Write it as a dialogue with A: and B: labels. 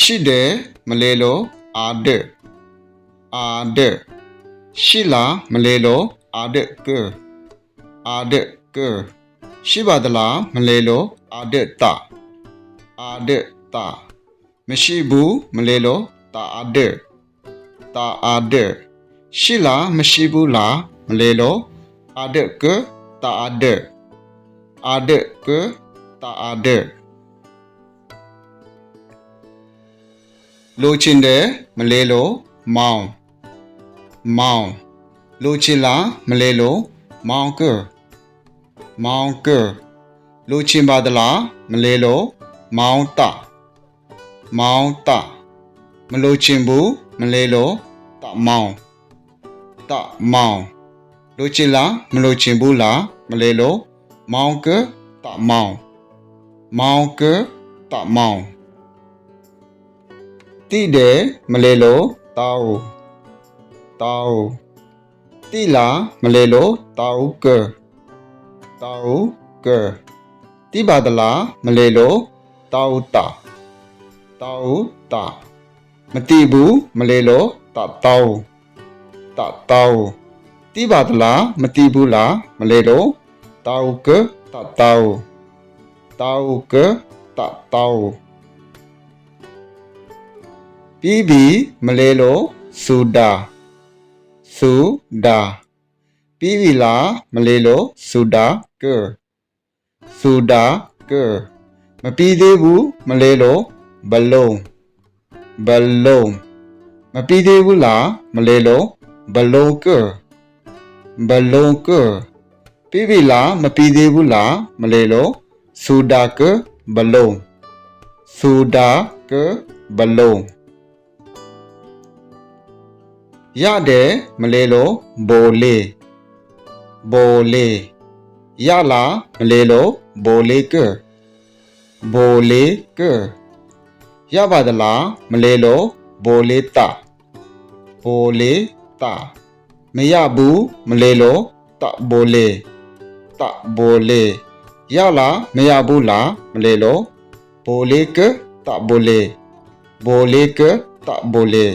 A: ရှိတယ်မလဲလို့အာဒအာဒရှိလားမလဲလို့အာဒကအာဒကရှိပါသလားမလဲလို့အာဒတအာဒတမရှိဘူးမလဲလို့တာအာဒတာအာဒရှိလားမရှိဘူးလားမလဲလို့အာဒကတာအာဒအာဒကတာအာဒ လိုချင်တယ်မလဲလို့မောင်မောင်လိုချင်လားမလဲလို့မောင်ကမောင်ကလိုချင်ပါသလားမလဲလို့မောင်တမောင်တမလိုချင်ဘူးမလဲလို့တမောင်တမောင်လိုချင်လားမလိုချင်ဘူးလားမလဲလို့မောင်ကတမောင်မောင်ကတမောင် တိတယ်မလဲလို့တောက်တောက်တိလားမလဲလို့တောက်ကတောက်ကတိပါဒလားမလဲလို့တောက်တာတောက်တာမတိဘူးမလဲလို့တတောက်တတောက်တိပါဒလားမတိဘူးလားမလဲလို့တောက်ကတတောက်တောက်ကတတောက် ပြီးပြီမလဲလို့စူဒါစူဒါပြီးပြီလားမလဲလို့စူဒါကစူဒါကမပြီးသေးဘူးမလဲလို့ဘလုံးဘလုံးမပြီးသေးဘူးလားမလဲလို့ဘလုံးကဘလုံးကပြီးပြီလားမပြီးသေးဘူးလားမလဲလို့စူဒါကဘလုံးစူဒါကဘလုံး ရတယ်မလဲလို့ဘိုလေးဘိုလေးရလားမလဲလို့ဘိုလေးကဘိုလေးကရပါသလားမလဲလို့ဘိုလေးတဘိုလေးတမရဘူးမလဲလို့တဘိုလေးတဘိုလေးရလားမရဘူးလားမလဲလို့ဘိုလေးကတဘိုလေးဘိုလေးကတဘိုလေး